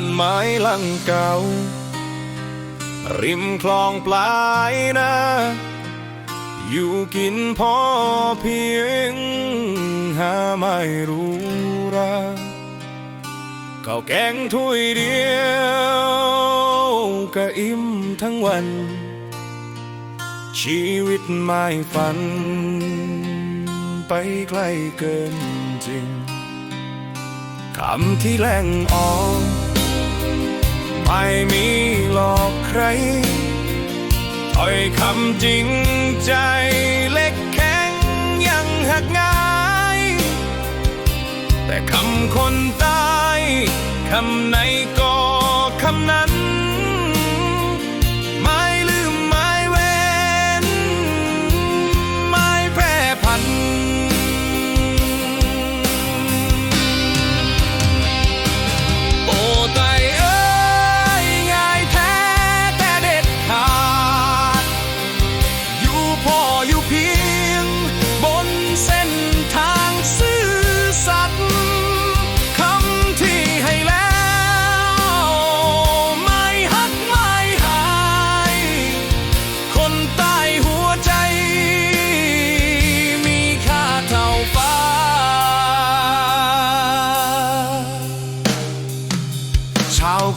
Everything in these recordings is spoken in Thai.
านไม้ลังเก่า ริมคลองปลายนา อยู่กินพอเพียง หาไม่รู้ราข้าวแกงถ้วยเดียวก็อิ่มทั้งวัน ชีวิตไม่ฝัน ไปไกลเกินจริงคำที่แหลงออก ไม่มีหลอกใครถ้อยคำจริงใจเล็กแข็งยังหักง่าย แต่คำคนตาย คำไหนก็คำนั้น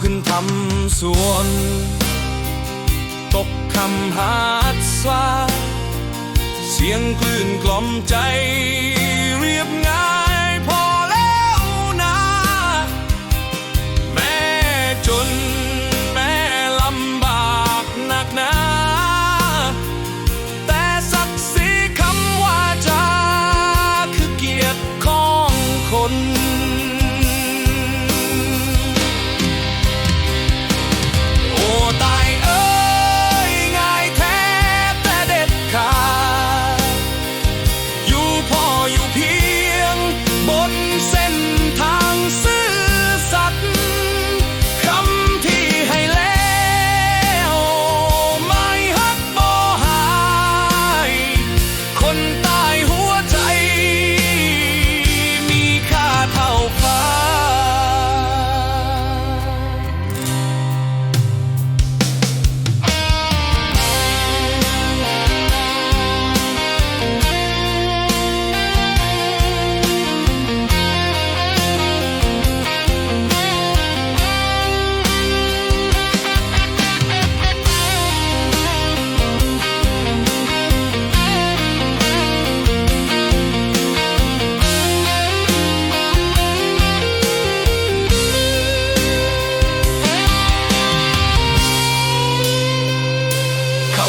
ขึ้นทำสวน ตกคำหาดสาเสียงคลื่นกล่อมใจ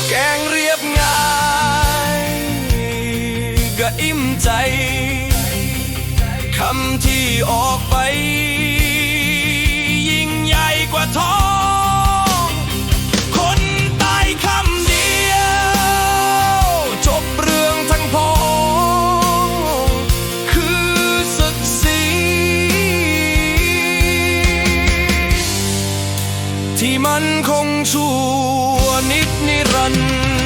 แกงเรียบง่าย ก็อิ่มใจ คำที่ออกไป ที่มันคงชั่วนิดนิรันดร์